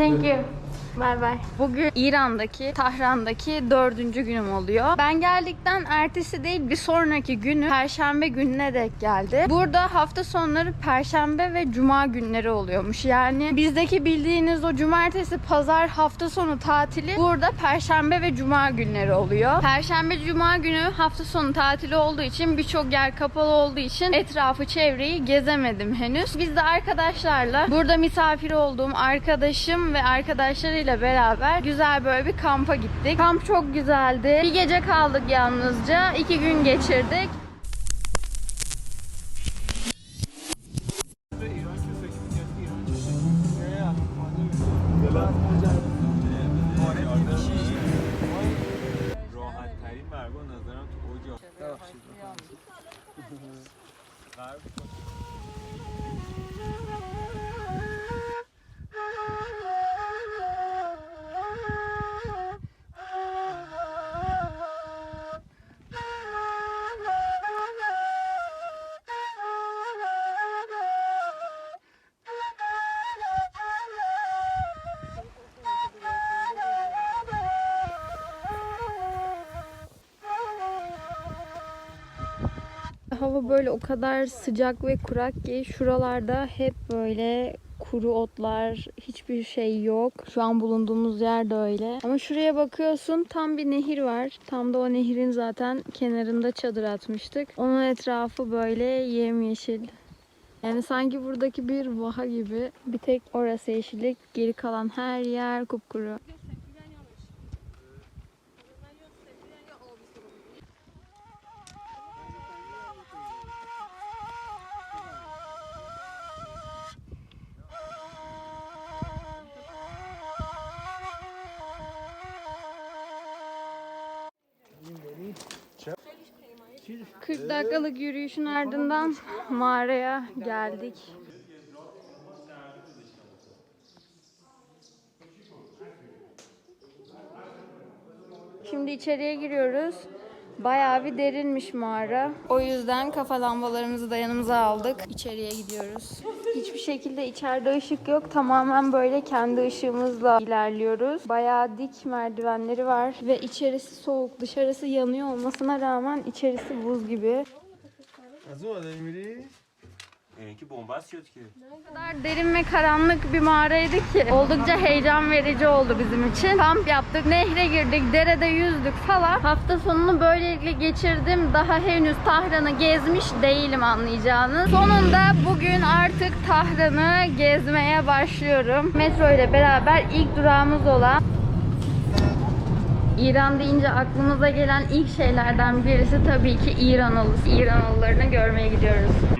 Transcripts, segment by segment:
Okay. Okay. Thank you. Bye bye. Bugün İran'daki, Tahran'daki dördüncü günüm oluyor. Ben geldikten ertesi değil bir sonraki günü Perşembe gününe denk geldi. Burada hafta sonları Perşembe ve Cuma günleri oluyormuş. Yani bizdeki bildiğiniz o Cumartesi, Pazar hafta sonu tatili burada Perşembe ve Cuma günleri oluyor. Perşembe, Cuma günü hafta sonu tatili olduğu için birçok yer kapalı olduğu için etrafı, çevreyi gezemedim henüz. Biz de arkadaşlarla burada misafir olduğum arkadaşım ve arkadaşlarıyla beraber güzel böyle bir kampa gittik. Kamp çok güzeldi. Bir gece kaldık yalnızca. iki gün geçirdik. Hava böyle o kadar sıcak ve kurak ki şuralarda hep böyle kuru otlar, hiçbir şey yok. Şu an bulunduğumuz yer de öyle. Ama şuraya bakıyorsun tam bir nehir var. Tam da o nehirin zaten kenarında çadır atmıştık. Onun etrafı böyle yemyeşil. Yani sanki buradaki bir vaha gibi. Bir tek orası yeşillik, geri kalan her yer kupkuru. 40 dakikalık yürüyüşün ardından mağaraya geldik. Şimdi içeriye giriyoruz. Bayağı bir derinmiş mağara. O yüzden kafa lambalarımızı da yanımıza aldık. İçeriye gidiyoruz. Hiçbir şekilde içeride ışık yok. Tamamen böyle kendi ışığımızla ilerliyoruz. Bayağı dik merdivenleri var ve içerisi soğuk. Dışarısı yanıyor olmasına rağmen içerisi buz gibi. Az mı ee, Seninki bombastiyot ki. Ne kadar derin ve karanlık bir mağaraydı ki. Oldukça heyecan verici oldu bizim için. Kamp yaptık, nehre girdik, derede yüzdük falan. Hafta sonunu böylelikle geçirdim. Daha henüz Tahran'ı gezmiş değilim anlayacağınız. Sonunda bugün artık Tahran'ı gezmeye başlıyorum. Metro ile beraber ilk durağımız olan İran deyince aklımıza gelen ilk şeylerden birisi tabii ki İran İranoğullarını görmeye gidiyoruz.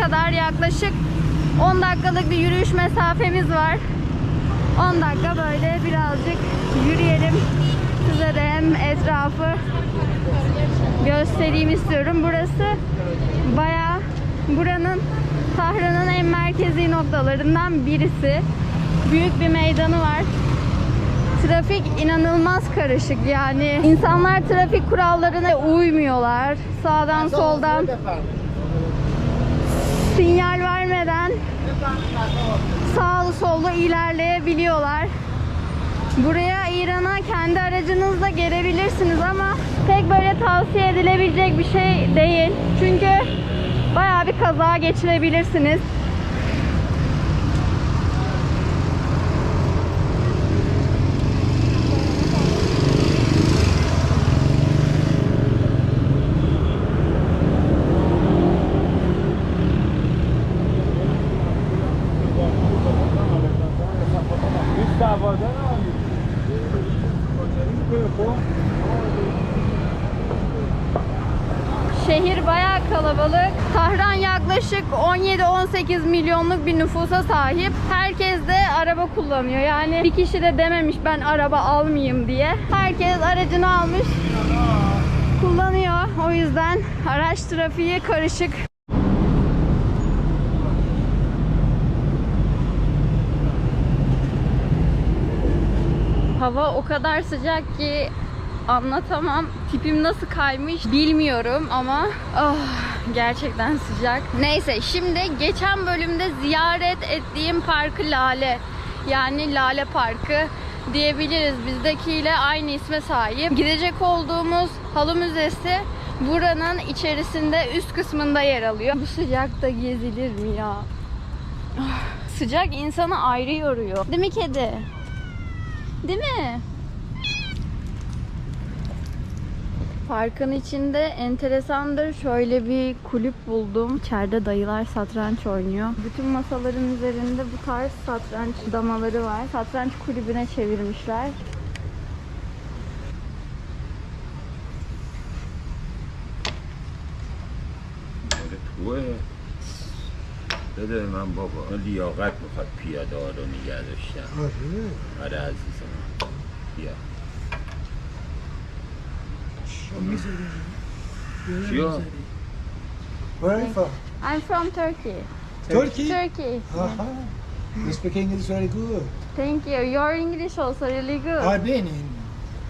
Kadar yaklaşık 10 dakikalık bir yürüyüş mesafemiz var. 10 dakika böyle birazcık yürüyelim. Size de hem etrafı göstereyim istiyorum. Burası bayağı buranın Tahran'ın en merkezi noktalarından birisi. Büyük bir meydanı var. Trafik inanılmaz karışık yani. insanlar trafik kurallarına uymuyorlar. Sağdan soldan sinyal vermeden sağlı sollu ilerleyebiliyorlar. Buraya İran'a kendi aracınızla gelebilirsiniz ama pek böyle tavsiye edilebilecek bir şey değil. Çünkü bayağı bir kaza geçirebilirsiniz. Şehir bayağı kalabalık. Tahran yaklaşık 17-18 milyonluk bir nüfusa sahip. Herkes de araba kullanıyor. Yani bir kişi de dememiş ben araba almayayım diye. Herkes aracını almış. Kullanıyor. O yüzden araç trafiği karışık. Hava o kadar sıcak ki anlatamam. Tipim nasıl kaymış bilmiyorum ama ah, gerçekten sıcak. Neyse şimdi geçen bölümde ziyaret ettiğim parkı Lale. Yani Lale Parkı diyebiliriz. Bizdekiyle aynı isme sahip. Gidecek olduğumuz halı müzesi buranın içerisinde üst kısmında yer alıyor. Bu sıcakta gezilir mi ya? Ah, Sıcak insanı ayrı yoruyor. Değil mi kedi? Değil mi? Parkın içinde enteresandır. Şöyle bir kulüp buldum. İçeride dayılar satranç oynuyor. Bütün masaların üzerinde bu tarz satranç damaları var. Satranç kulübüne çevirmişler. مال توه بده به من بابا من لیاقت میخواد پیاده ها رو نگه داشتم آره Yeah. Where are you from? I'm from Turkey. Turkey? Turkey. Aha. You speak English very good. Thank you. Your English also really good. I've been in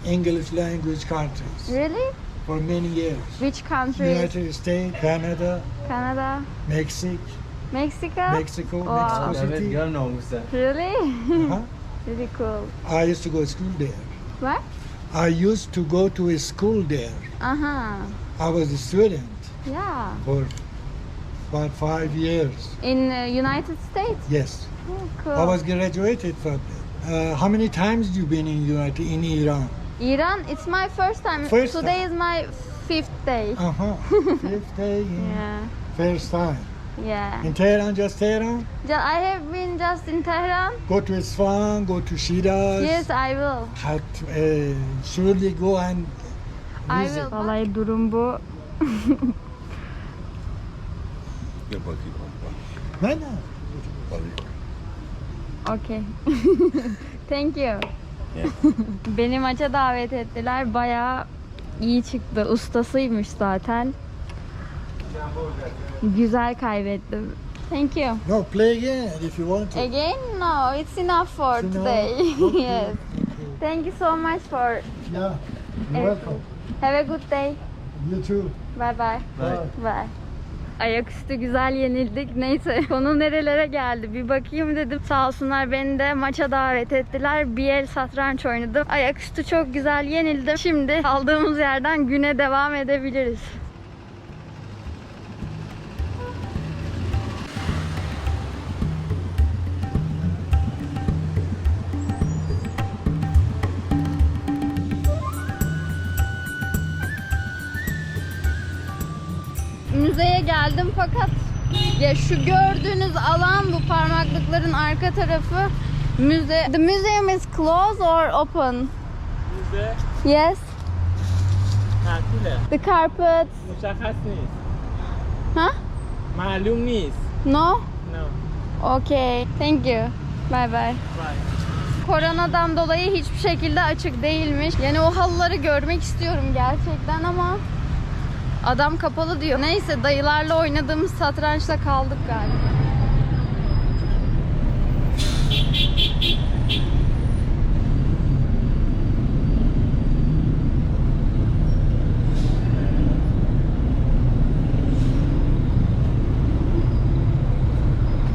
English language countries. Really? For many years. Which country? United States, Canada. Canada. Mexico. Mexico? Mexico, wow. Mexico City. Evet, görün olmuş sen. Really? really cool. I used to go to school there. What? I used to go to a school there. Uh-huh. I was a student Yeah. for about five years. In uh, United States? Yes. Oh, cool. I was graduated from there. Uh, how many times you been in United in Iran? Iran, it's my first time. First Today time. is my fifth day. Uh huh. Fifth day Yeah. first time. Yeah. In Tehran, just Tehran? I have been just in Tehran. Go to Isfahan, go to Shiraz. Yes, I will. Had, uh, eh, surely go and visit. I will. Vallahi durum bu. Gel bakayım. Ben de. Okay. Thank you. Beni maça davet ettiler. Bayağı iyi çıktı. Ustasıymış zaten. Güzel kaybettim. Thank you. No, play again if you want to. Again? No, it's enough for It's enough? today. Okay. yes. Thank you so much for. Yeah. You're welcome. Have a good day. You too. Bye bye. Bye. Bye. Ayaküstü güzel yenildik. Neyse konu nerelere geldi bir bakayım dedim. Sağ olsunlar beni de maça davet ettiler. Bir el satranç oynadım. Ayaküstü çok güzel yenildim. Şimdi aldığımız yerden güne devam edebiliriz. müzeye geldim fakat ya şu gördüğünüz alan bu parmaklıkların arka tarafı müze. The museum is closed or open? Müze. Yes. Tatile. The carpet. Müşahhas. Ha? Malum değil. No? No. Okay. Thank you. Bye bye. Bye. Koronadan dolayı hiçbir şekilde açık değilmiş. Yani o halıları görmek istiyorum gerçekten ama adam kapalı diyor. Neyse dayılarla oynadığımız satrançta kaldık galiba.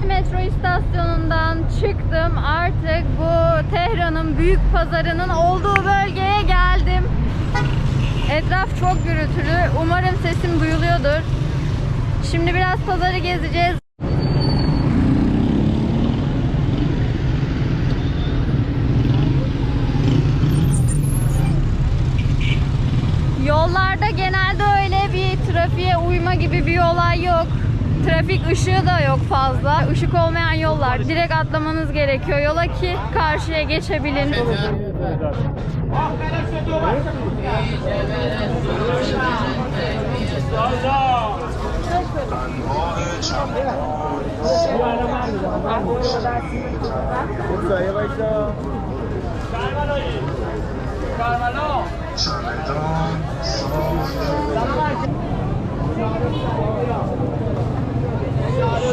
Metro istasyonundan çıktım. Artık bu Tehran'ın büyük pazarının olduğu bölgeye geldim. Etraf çok gürültülü. Umarım sesim duyuluyordur. Şimdi biraz pazarı gezeceğiz. Yollarda genelde öyle bir trafiğe uyma gibi bir olay yok. Trafik ışığı da yok fazla. Işık olmayan yollar. Direkt atlamanız gerekiyor yola ki karşıya geçebilin.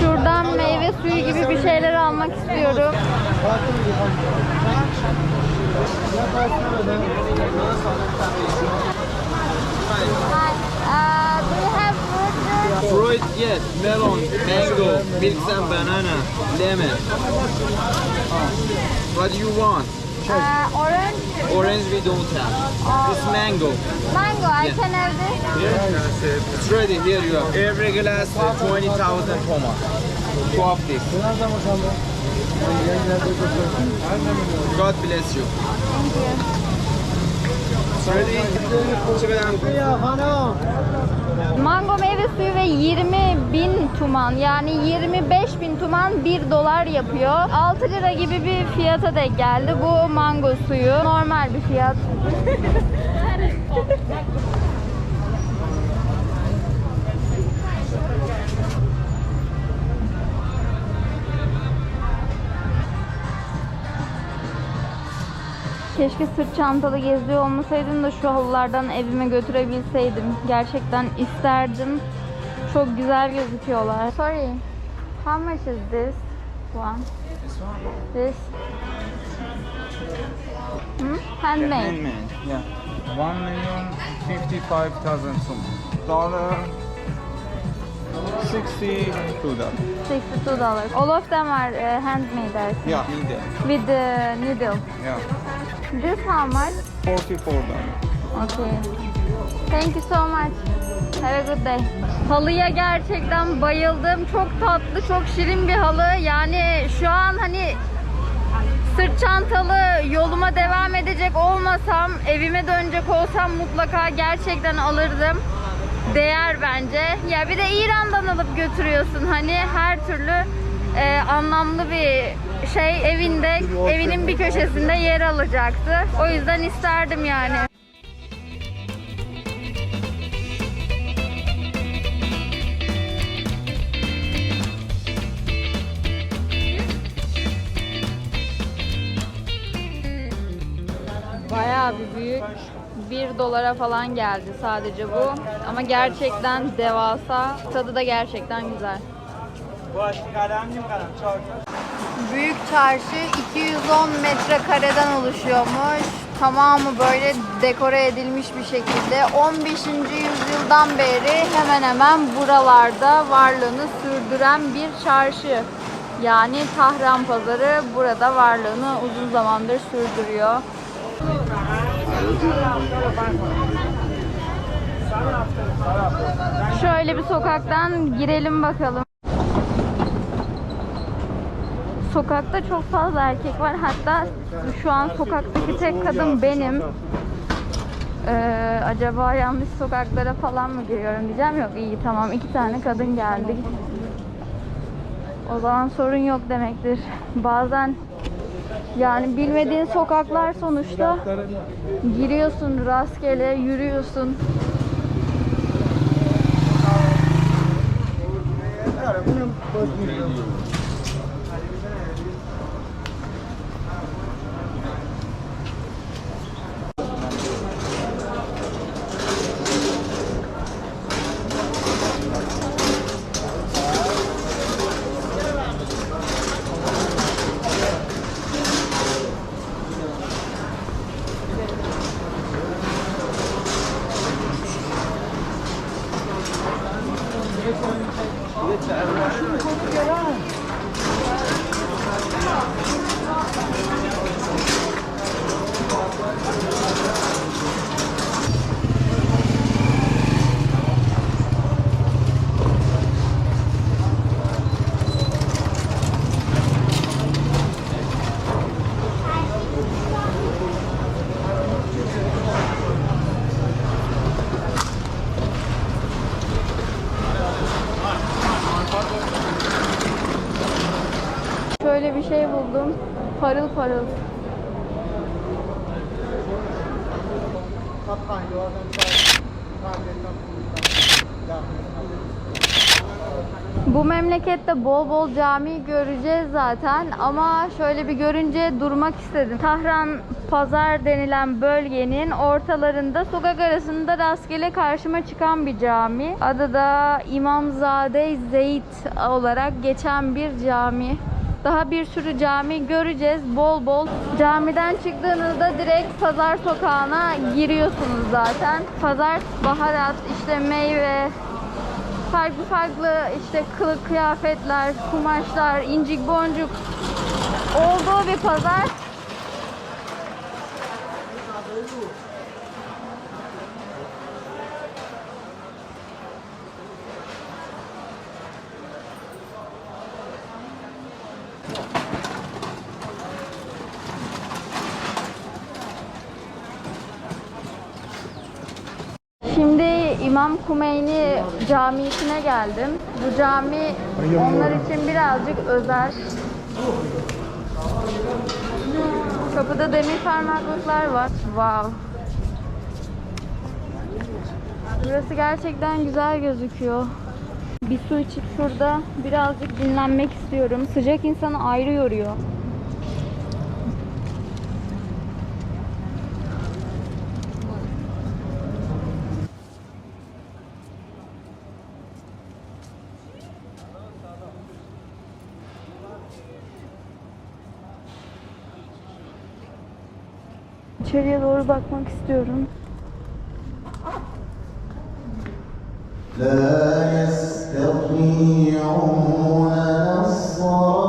Şuradan meyve suyu gibi bir şeyler almak istiyorum. Uh, do you have fruit? Fruit, yes. Melon, mango, milk and banana, lemon. What do you want? Uh, orange? Orange we don't have. It's mango. Mango, I Yeah. can have this. It's ready. Here you are. Every glass uh, 20,000 tomato. Two of this. God bless you. Ready? Mango meyve suyu ve 20 bin tuman yani 25 bin tuman 1 dolar yapıyor. 6 lira gibi bir fiyata denk geldi. Bu mango suyu normal bir fiyat. Keşke sırt çantalı geziyor olmasaydım da şu halılardan evime götürebilseydim. Gerçekten isterdim. Çok güzel gözüküyorlar. Sorry. How much is this one? This? Hmm? Handmade. Handmade, yeah. One million fifty-five thousand some dollar. Sixty-two dollar. 62 dollars. All of them are uh, handmade I think. Yeah, needle. With the needle. Yeah, This how much? forty-four dollar. Okay. Thank you so much. Have a good day. Halıya gerçekten bayıldım. Çok tatlı, çok şirin bir halı. Yani şu an hani sırt çantalı yoluma devam edecek olmasam, evime dönecek olsam mutlaka gerçekten alırdım. Değer bence. Ya bir de İran'dan alıp götürüyorsun. Hani her türlü e, anlamlı bir şey evinde, evinin bir köşesinde yer alacaktı. O yüzden isterdim yani. Bayağı bir büyük. 1 dolara falan geldi sadece bu. Ama gerçekten devasa. Tadı da gerçekten güzel. Büyük çarşı 210 metrekareden oluşuyormuş. Tamamı böyle dekore edilmiş bir şekilde. 15. yüzyıldan beri hemen hemen buralarda varlığını sürdüren bir çarşı. Yani Tahran Pazarı burada varlığını uzun zamandır sürdürüyor. Şöyle bir sokaktan girelim bakalım. Sokakta çok fazla erkek var. Hatta şu an sokaktaki tek kadın benim. Ee, acaba yanlış sokaklara falan mı giriyorum diyeceğim. Yok iyi tamam iki tane kadın geldi. O zaman sorun yok demektir. Bazen yani bilmediğin sokaklar sonuçta giriyorsun rastgele yürüyorsun. Şöyle bir şey buldum. Parıl. Bu memlekette bol bol cami göreceğiz zaten ama şöyle bir görünce durmak istedim. Tahran Pazar denilen bölgenin ortalarında sokak arasında rastgele karşıma çıkan bir cami. Adı da İmamzade Zeyd olarak geçen bir cami. Daha bir sürü cami göreceğiz bol bol. Camiden çıktığınızda direkt pazar sokağına giriyorsunuz zaten. Pazar baharat, işte meyve, farklı farklı işte kılık kıyafetler, kumaşlar, incik boncuk olduğu bir pazar. Şimdi İmam Kumeyni Camii'sine geldim. Bu cami onlar için birazcık özel. Kapıda demir parmaklıklar var. Wow. Burası gerçekten güzel gözüküyor. Bir su içip şurada birazcık dinlenmek istiyorum. Sıcak insanı ayrı yoruyor. İçeriye doğru bakmak istiyorum. لا يستطيعون نصرهم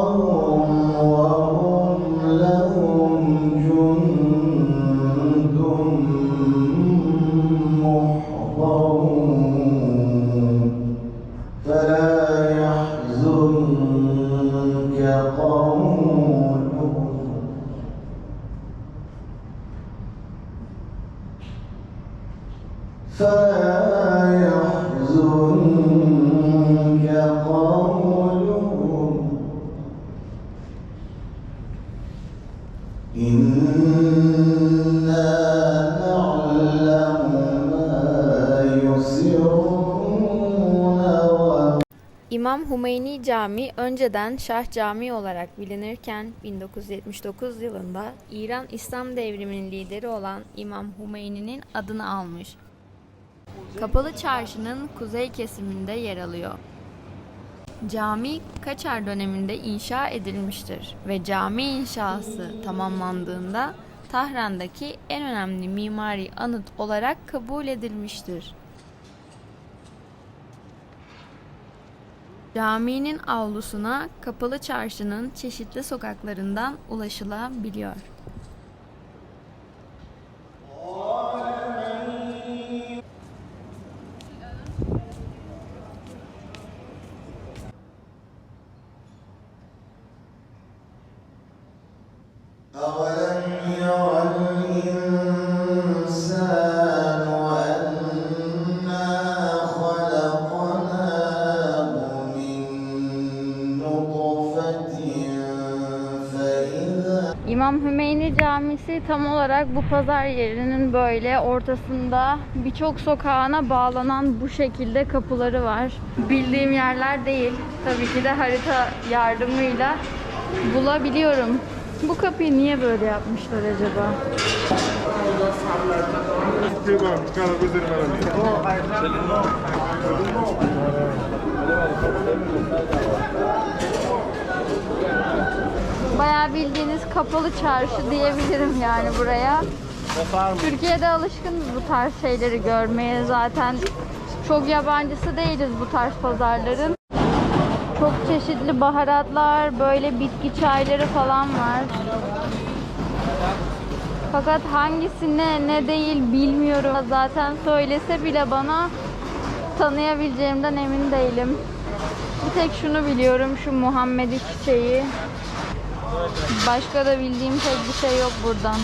Hümeyni Camii önceden Şah Camii olarak bilinirken 1979 yılında İran İslam devriminin lideri olan İmam Hümeyni'nin adını almış. Kapalı Çarşı'nın kuzey kesiminde yer alıyor. Cami Kaçar döneminde inşa edilmiştir ve cami inşası tamamlandığında Tahran'daki en önemli mimari anıt olarak kabul edilmiştir. Caminin avlusuna kapalı çarşının çeşitli sokaklarından ulaşılabiliyor. Pazar yerinin böyle ortasında birçok sokağına bağlanan bu şekilde kapıları var. Bildiğim yerler değil. Tabii ki de harita yardımıyla bulabiliyorum. Bu kapıyı niye böyle yapmışlar acaba? Bayağı bildiğiniz kapalı çarşı diyebilirim yani buraya. Türkiye'de alışkınız bu tarz şeyleri görmeye zaten. Çok yabancısı değiliz bu tarz pazarların. Çok çeşitli baharatlar, böyle bitki çayları falan var. Fakat hangisi ne ne değil bilmiyorum. Zaten söylese bile bana tanıyabileceğimden emin değilim. Bir tek şunu biliyorum, şu Muhammedi çiçeği. Başka da bildiğim pek bir şey yok buradan.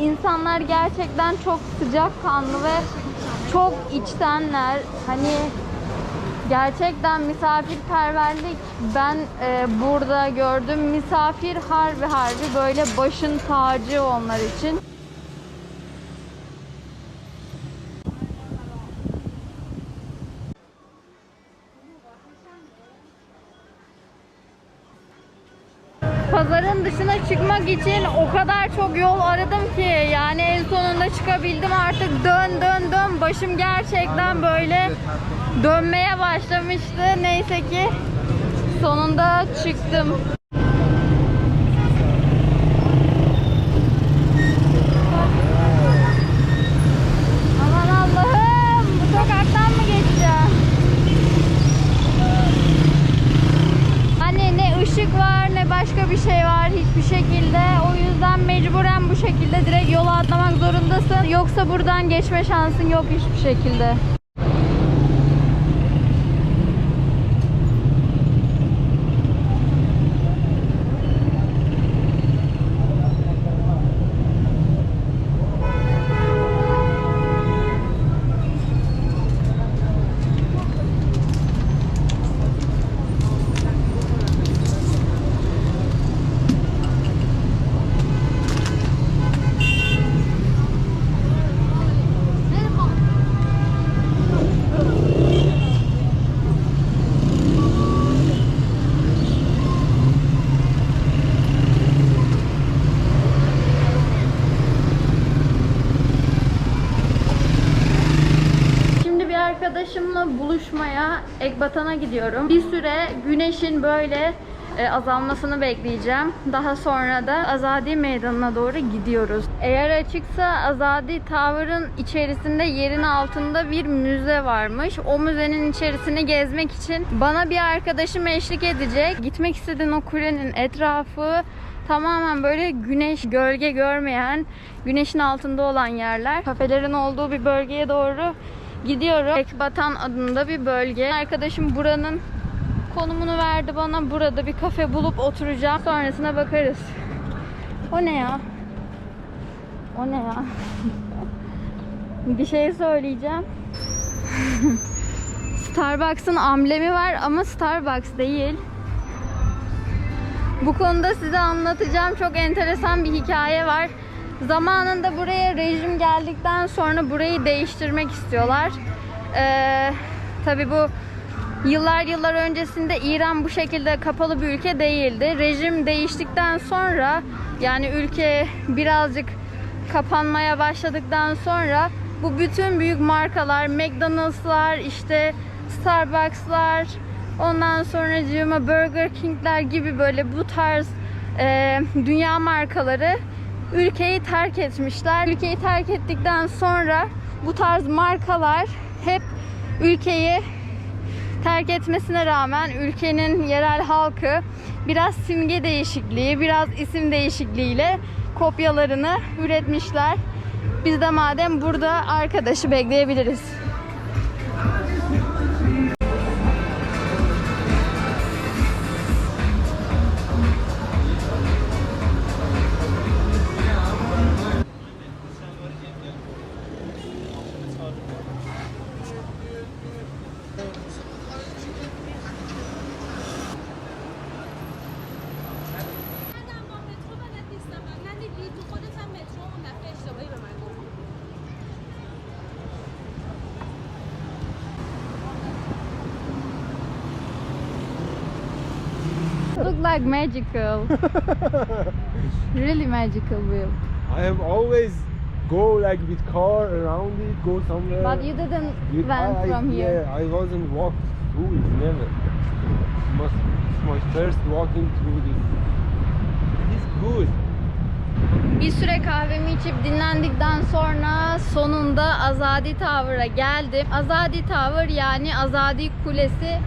İnsanlar gerçekten çok sıcakkanlı ve çok içtenler. Hani gerçekten misafirperverlik ben e, burada gördüm. Misafir harbi harbi böyle başın tacı onlar için. Çıkmak için o kadar çok yol aradım ki yani en sonunda çıkabildim artık dön dön dön başım gerçekten böyle dönmeye başlamıştı. Neyse ki sonunda çıktım. Aman Allah'ım bu sokaktan mı geçeceğim? Hani ne ışık var ne başka bir şey var hiçbir şekilde. O yüzden mecburen bu şekilde direkt yola atlamak zorundasın. Yoksa buradan geçme şansın yok hiçbir şekilde. Şimdi bir arkadaşımla buluşmaya Ekbatan'a gidiyorum. Bir süre güneşin böyle e, azalmasını bekleyeceğim. Daha sonra da Azadi Meydanı'na doğru gidiyoruz. Eğer açıksa Azadi Tower'ın içerisinde yerin altında bir müze varmış. O müzenin içerisini gezmek için bana bir arkadaşım eşlik edecek. Gitmek istediğin o kulenin etrafı tamamen böyle güneş gölge görmeyen, güneşin altında olan yerler. Kafelerin olduğu bir bölgeye doğru gidiyorum. Ekbatan adında bir bölge. Arkadaşım buranın konumunu verdi bana. Burada bir kafe bulup oturacağım. Sonrasına bakarız. O ne ya? O ne ya? bir şey söyleyeceğim. Starbucks'ın amblemi var ama Starbucks değil. Bu konuda size anlatacağım çok enteresan bir hikaye var. Zamanında buraya rejim geldikten sonra burayı değiştirmek istiyorlar. Ee, Tabi bu yıllar yıllar öncesinde İran bu şekilde kapalı bir ülke değildi. Rejim değiştikten sonra yani ülke birazcık kapanmaya başladıktan sonra bu bütün büyük markalar, McDonald'slar, işte Starbucks'lar, ondan sonra Burger King'ler gibi böyle bu tarz e, dünya markaları ülkeyi terk etmişler. Ülkeyi terk ettikten sonra bu tarz markalar hep ülkeyi terk etmesine rağmen ülkenin yerel halkı biraz simge değişikliği, biraz isim değişikliğiyle kopyalarını üretmişler. Biz de madem burada arkadaşı bekleyebiliriz. Like magical. really magical view. I have always go like with car around it, go somewhere. But you didn't With- went I- from here. Yeah, I wasn't walked through it, never. Must, it's my first walking through this. It's good. Bir süre kahvemi içip dinlendikten sonra sonunda Azadi Tower'a geldim. Azadi Tower yani Azadi Kulesi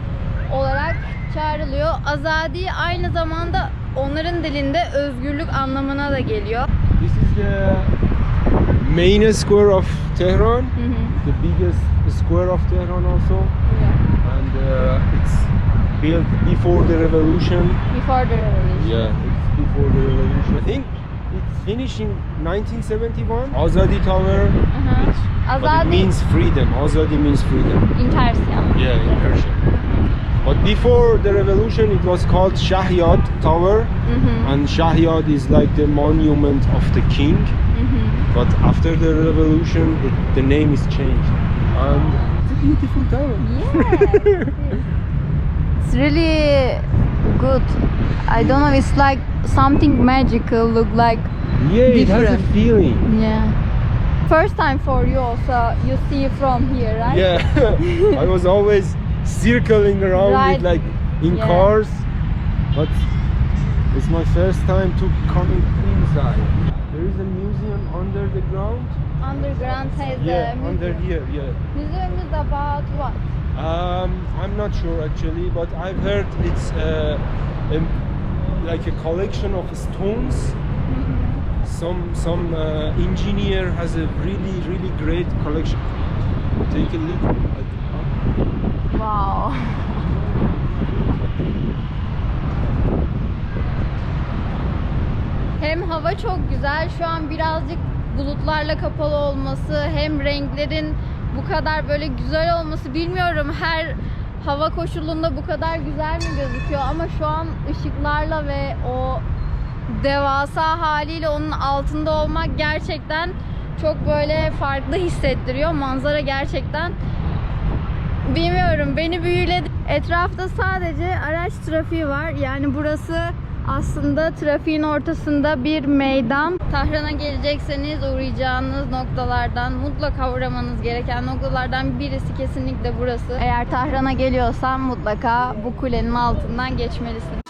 olarak çağrılıyor. Azadi aynı zamanda onların dilinde özgürlük anlamına da geliyor. This is the main square of Tehran, Hı hı. the biggest square of Tehran also, and uh, it's built before the revolution. Before the revolution. Yeah, it's before the revolution. I think it's finished in 1971. Azadi Tower. But it Azadi means freedom. Azadi means freedom. in Persian. Yeah, in Persian. Before the revolution, it was called Shahyad Tower, Mhm. and Shahyad is like the monument of the king. Mhm. But after the revolution, it, the name is changed. And it's a beautiful tower. Yes. it's really good. I don't know, it's like something magical look like Yeah, it has a feeling. yeah. First time for you also. You see from here, right? Yeah, I was always circling around Right. it like in Yeah. cars, but it's my first time to coming inside. There is a museum under the ground. Underground has Yeah, a under museum. here. Yeah. Museum is about what? Um, I'm not sure actually, but I've heard it's uh, a, like a collection of stones. Some some uh, engineer has a really really great collection. Take a look. At, Wow. Hem hava çok güzel. Şu an birazcık bulutlarla kapalı olması, hem renklerin bu kadar böyle güzel olması bilmiyorum. Her hava koşulunda bu kadar güzel mi gözüküyor ama şu an ışıklarla ve o devasa haliyle onun altında olmak gerçekten çok böyle farklı hissettiriyor. Manzara gerçekten Bilmiyorum beni büyüledi. Etrafta sadece araç trafiği var. Yani burası aslında trafiğin ortasında bir meydan. Tahran'a gelecekseniz uğrayacağınız noktalardan mutlaka uğramanız gereken noktalardan birisi kesinlikle burası. Eğer Tahran'a geliyorsan mutlaka bu kulenin altından geçmelisin.